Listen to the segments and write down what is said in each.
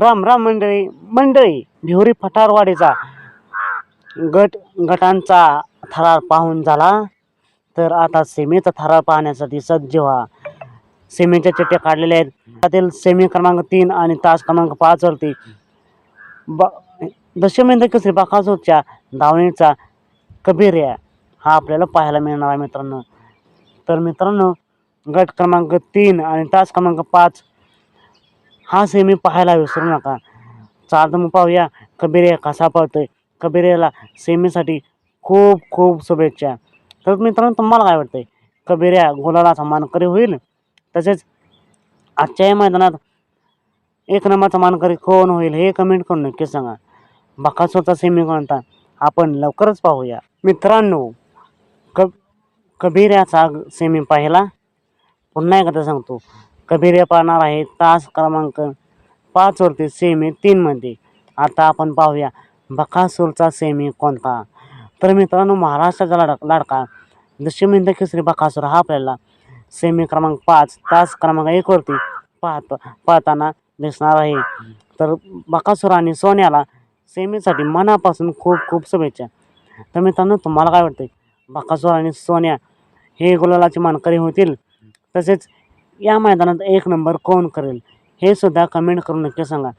राम राम मंडळी मंडळी भिवरी फटारवाडीचा गट गटांचा थरार पाहून झाला. तर आता सेमीचा थरार पाहण्यासाठी सज्ज व्हा. सेमीच्या चिठ्ठ्या काढलेल्या आहेत. त्यातील सेमी क्रमांक तीन आणि तास क्रमांक पाचवरती ब दशमेंद्र केसरी बाकासूरच्या धावणीचा कबीर्या हा आपल्याला पाहायला मिळणार आहे मित्रांनो. तर मित्रांनो गट क्रमांक तीन आणि तास क्रमांक पाच हा सेमी पाहायला विसरू नका. चालतं मग पाहूया. कबीर कसा पळतोय? कबीरेला सेमीसाठी खूप खूप शुभेच्छा. तर मित्रांनो तुम्हाला काय वाटतंय? कबीऱ्या गुलाला मानकरी होईल? तसेच आजच्या या मैदानात एक नंबरचा मानकरी कोण होईल हे कमेंट करून नक्की सांगा. बकासूरचा सेमी कोणता. आपण लवकरच पाहूया. मित्रांनो क कबीऱ्याचा सेमी पाहिला. पुन्हा एकदा सांगतो. कबीरे पाहणार आहे. तास क्रमांक पाचवरती सेमी तीनमध्ये आता आपण पाहूया बकासूरचा सेमी कोणता? तर मित्रांनो महाराष्ट्राचा लडक लाडका दशमिंद केसरी बकासूर हा आपल्याला सेमी क्रमांक पाच तास क्रमांक एकवरती पाहत पाहताना दिसणार आहे. तर बकासूर आणि सोन्याला सेमीसाठी मनापासून खूप खूप शुभेच्छा. तर मित्रांनो तुम्हाला काय वाटते बकासूर आणि सोन्या हे गुलालाचे मानकरी होतील. तसेच या मैदानात एक नंबर कोण करेल हे सुद्धा कमेंट करून नक्की सांगा.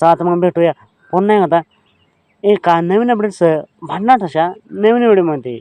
चला तर मग भेटूया. पुन्हा एकदा एका नवीन अपडेटसह भांडणात अशा नवीन व्हिडिओमध्ये